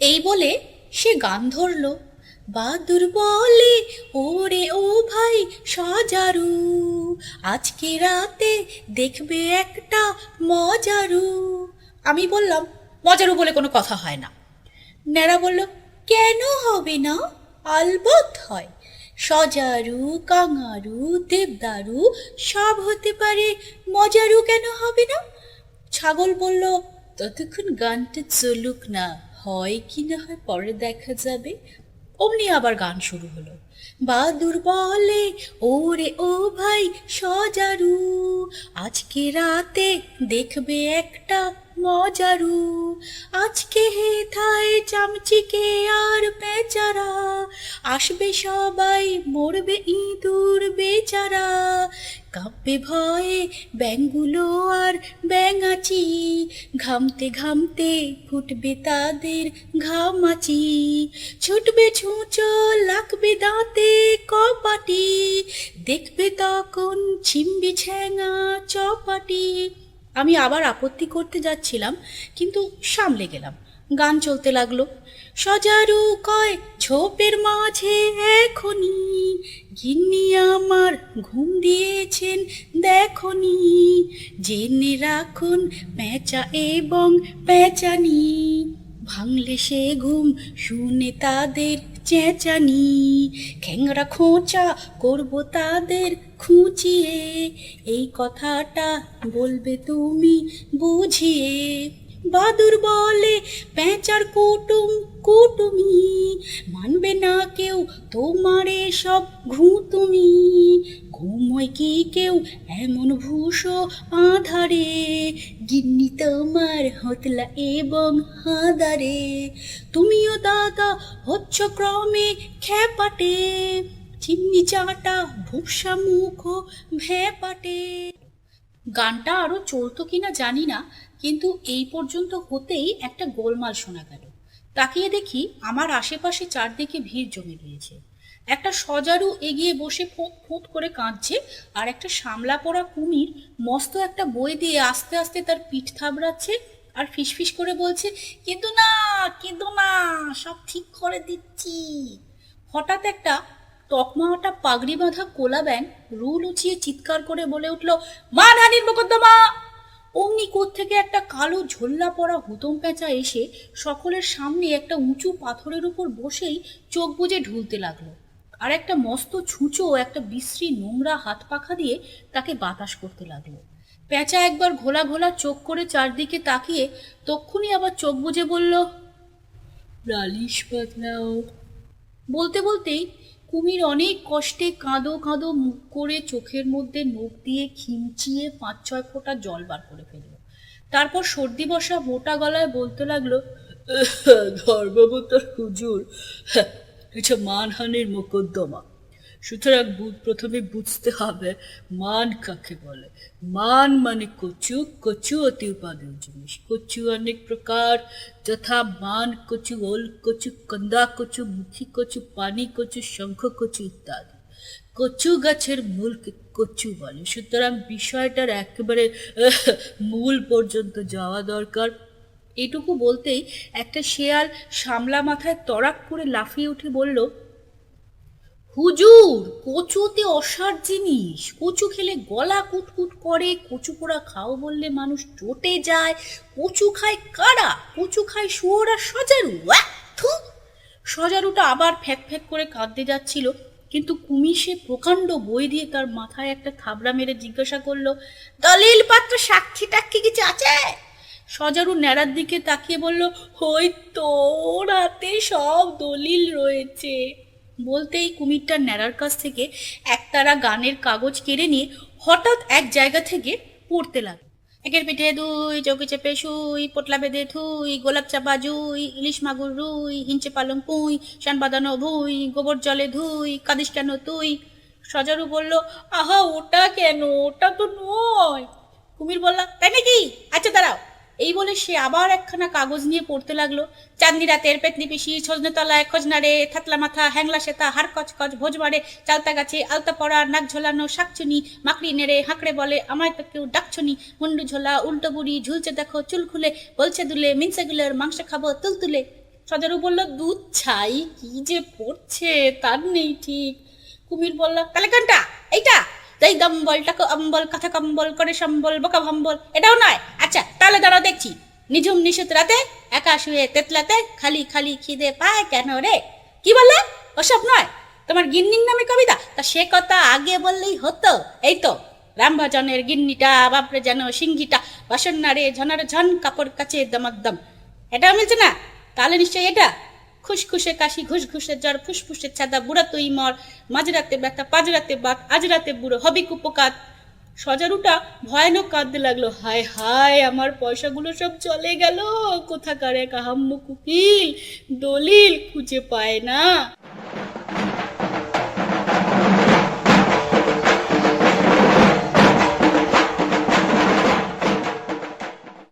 এই বলে সে গান ধরল। বাদুর বলে ওরে ও ভাই সজারু, আজকে রাতে দেখবে একটা মজারু। আমি বললাম, মজারু বলে কোনো কথা হয় না। ন্যাড়া বলল, কেন হবে না? আলবত হয়। সজারু, কাঙারু, দেবদারু, সব হতে পারে মজারু কেন হবে না? ছাগল বলল, ততক্ষণ গানটা চলুক না। হয় কি না হয় পরে দেখা যাবে। অমনি আবার গান শুরু হলো। বাদুর বলে, ওরে ও ভাই, সজারু, আজকে রাতে দেখবে একটা মজারু। আজকে হে থায় চামচিকে আর বেচারা। আসবে সবাই, মরবে ইঁদুর বেচারা। কাঁপবে ভয়ে ব্যাঙগুলো আর ব্যাঙাচি। ঘামতে ঘামতে ফুটবে তাদের ঘামাচি। ছুটবে ছুঁচো, লাগবে দাঁতে কপাটি। দেখবে তখন ছিমবি ছ্যাঙা চপাটি। আমি আবার আপত্তি করতে যাচ্ছিলাম, কিন্তু সামলে গেলাম। গান চলতে লাগল। সজারু কয়, ঝোপের মাঝে এখনি গিন্নি আমার ঘুম দিয়েছেন, দেখনি। জেনে রাখুন প্যাঁচা এবং পেঁচানি। ভাঙলে সে ঘুম, শুনে তাদের চেঁচানি। খ্যাংরা খোঁচা করব তাদের খুঁচিয়ে, এই কথাটা বলবে তুমি বুঝিয়ে। বাদুর বলে পেঁচার কুটুম কুটুমি, মানবে না কেউ তোমারে সব ঘুতুমি। ঘুমোয় কি কেউ এমন ভূষো আধারে? গিন্নি তোমার হতলা এবং হাদারে। তুমিও দাদা হচ্ছ ক্রমে খ্যাপাটে। চিমনি চাটা ভূষা মুখ ভ্যাপাটে। গানটা আরও চলতো কিনা জানি না, কিন্তু এই পর্যন্ত হতেই একটা গোলমাল শোনা গেল। তাকিয়ে দেখি আমার আশেপাশে চারদিকে ভিড় জমে গিয়েছে একটা সজারু এগিয়ে বসে ফোঁত ফোঁত করে কাঁদছে, আর একটা সামলা পড়া কুমির মস্ত একটা বই দিয়ে আস্তে আস্তে তার পিঠ থাবড়াচ্ছে আর ফিসফিস করে বলছে কিন্তু না কিন্তু না, সব ঠিক করে দিচ্ছি। হঠাৎ একটা তকমাটা পাগড়ি বাঁধা কোলা ব্যাং রুল উঁচিয়ে চিৎকার করে বলে উঠল, মানহানির মোকদ্দমা! অমনি থেকে একটা কালো ঝোল্লা পড়া হুতম পেঁচা এসে সকলের সামনে একটা উঁচু পাথরের উপর বসেই চোখ বুজে ঢুলতে লাগল। আর একটা মস্ত ছুঁচো একটা বিশ্রী নোংরা হাত পাখা দিয়ে তাকে বাতাস করতে লাগল। পেঁচা একবার ঘোলা ঘোলা চোখ করে চারদিকে তাকিয়ে তক্ষুনি আবার চোখ বুজে বলল, লালিশ পাতলাও বলতে বলতেই কুমির অনেক কষ্টে কাঁদো কাঁদো মুখ করে চোখের মধ্যে নখ দিয়ে খিমচিয়ে পাঁচ ছয় ফোঁটা জল বার করে ফেলল। তারপর সর্দি বসা মোটা গলায় বলতে লাগল ধর্মবতার হুজুর কিছু মানহানির মোকদ্দমা। সুতরাং প্রথমে বুঝতে হবে মান কাকে বলে। মান মানে কচু কচু অতি উপাদেয় জিনিস। কচু অনেক প্রকার, যথা মান কচু ওল, কচু কন্দা, কচু মুখী, কচু পানি, কচু শঙ্খ, কচু ইত্যাদি। কচু গাছের মূলকে কচু বলে। সুতরাং বিষয়টার একেবারে মূল পর্যন্ত যাওয়া দরকার। এটুকু বলতেই একটা শেয়াল সামলা মাথায় তরাক করে লাফিয়ে উঠে বলল হুজুর, কচুতে অসার জিনিস। কচু খেলে গলা কুটকুট করে, কচু পোড়া খাও বললে মানুষ চটে যায়। কচু খায় কারা? কচু খায় শুয়োরা সজারু। থু। সজারুটা আবার ফ্যাক ফ্যাক করে কাঁদতে যাচ্ছিল, কিন্তু কুমি সে প্রকাণ্ড বই দিয়ে তার মাথায় একটা থাবড়া মেরে জিজ্ঞাসা করল, দলিল পাত্র, সাক্ষী টাক্ষী কিছু আছে? সজারু ন্যাড়ার দিকে তাকিয়ে বলল হই তোর হাতে সব দলিল রয়েছে। বলতেই কুমিরটা ন্যাড়ার কাছ থেকে একতারা গানের কাগজ কেড়ে নিয়ে হঠাৎ এক জায়গা থেকে পড়তে লাগল। একের পিঠে দুই, চৌকি চেপে শুই, পোটলা বেঁধে থুই, গোলাপ চাপা জুই, ইলিশ মাগুর রুই, হিঞ্চে পালং পুই, শান বাঁধানো ভুই, গোবর জলে ধুই, কাদিস কেন তুই? সজারু বলল, আহা, ওটা কেন? ওটা তো নয়। কুমির বললাম তাই নাকি? আচ্ছা দাঁড়াও। এই বলে সে আবার একখানা কাগজ নিয়ে পড়তে লাগল। চাঁদনি রাতের পেতনি পিসি ছজনে তলায় খজনারে, থাতলা মাথা, হ্যাংলা সেতা হার কচকচ ভোজ মারে চালতা গাছে, আলতা পড়া, নাক ঝোলানো, শাকচুনি, মাকড়ি নেড়ে, হাঁকড়ে বলে, আমায় তো কেউ ডাকছুনি। মুন্ডু ঝোলা, উল্টো বুড়ি, ঝুলছে দেখো, চুল খুলে, বলছে দুলে মিনসে গুলের মাংস খাব, তুল তুলে। সজারু বলল, দুধ ছাই, কি যে পড়ছে, তার নেই ঠিক। কুমির বলল, তাহলে কোনটা? এইটা? তাই দম্বলটাকে অম্বল, কথা কম্বল, করে সম্বল, বোকা ভম্বল, এটাও নয়। আচ্ছা তাহলে দাঁড়াও দেখছি। নিঝুম নিশুত রাতে, একা শুয়ে তেতলাতে খালি খালি খিদে পায় কেন রে? কি বললে? ওসব নয়। তোমার গিন্নির নামে কবিতা? তা সে কথা আগে বললেই হতো। এই তো, রামভজনের গিন্নিটা, বাপরে যেন সিংহিটা বাসন নাড়ে ঝনার ঝন কাপড় কাছে দমাকদম। এটা মিলছে না? তাহলে নিশ্চয়ই এটা? খুশখুশে কাশি ঘুষ ঘুষে জ্বর, ফুসফুসে ছাদা, বুড়া তুই মর, মাঝরাতে ব্যথা, পাঁচরাতে বাত আজ রাতে বুড়ো, হবি কুপকাত সজারুটা ভয়ানক কাঁদতে লাগল। হায় হায়, আমার পয়সাগুলো সব চলে গেল। কোথাকার এক আহাম্ম কুকিল দলিল খুঁজে পায় না।